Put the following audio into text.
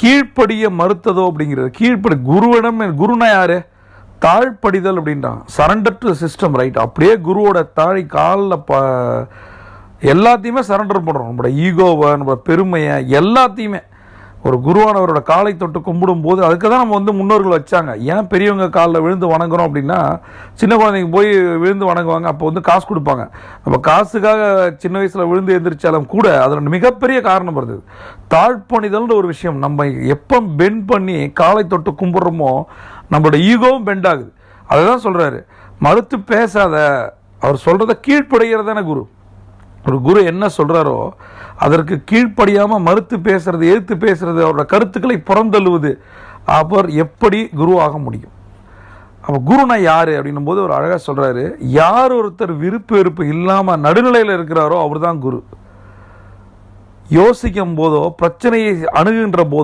கீழ்ப்படிய மறுத்ததோ அப்படிங்கிறது. கீழ்ப்படி குருவிடம் குருனா யாரு? தாழ்ப்படிதல் அப்படின்றான். சரண்டர் டு சிஸ்டம் ரைட் அப்படியே குருவோட தாழி காலில் ப எல்லாத்தையுமே சரண்டர் பண்ணுறோம் நம்மளோட ஈகோவை நம்மளோட பெருமையை எல்லாத்தையுமே. ஒரு குருவானவரோட காலை தொட்டு கும்பிடும் போது அதுக்கு தான் நம்ம வந்து முன்னோர்கள் வச்சாங்க. ஏன் பெரியவங்க காலில் விழுந்து வணங்குறோம் அப்படின்னா சின்ன குழந்தைங்க போய் விழுந்து வணங்குவாங்க அப்போ வந்து காசு கொடுப்பாங்க. அப்போ காசுக்காக சின்ன வயசில் விழுந்து எழுந்திரிச்சாலும் கூட அதில் மிகப்பெரிய காரணம் வருது. தாழ்ப்பணிதல்ன்ற ஒரு விஷயம் நம்ம எப்போ பெண்ட் பண்ணி காலை தொட்டு கும்பிட்றோமோ நம்மளோட ஈகோவும் பெண்ட் ஆகுது. அதை தான் சொல்கிறாரு மறுத்து பேசாத அவர் சொல்கிறத கீழ்ப்படைகிறதான குரு. ஒரு குரு என்ன சொல்கிறாரோ அதற்கு கீழ்ப்படியாமல் மறுத்து பேசுறது எதிர்த்து பேசுறது அவரோட கருத்துக்களை புறந்தள்ளுவது அவர் எப்படி குருவாக முடியும்? அப்போ குருனா யார் அப்படின்னும் போது ஒரு அழகாக சொல்கிறாரு யார் ஒருத்தர் விருப்பு வெறுப்பு இல்லாமல் நடுநிலையில் இருக்கிறாரோ அவர் தான் குரு. யோசிக்கும் போதோ பிரச்சனையை அணுகுகின்ற போதோ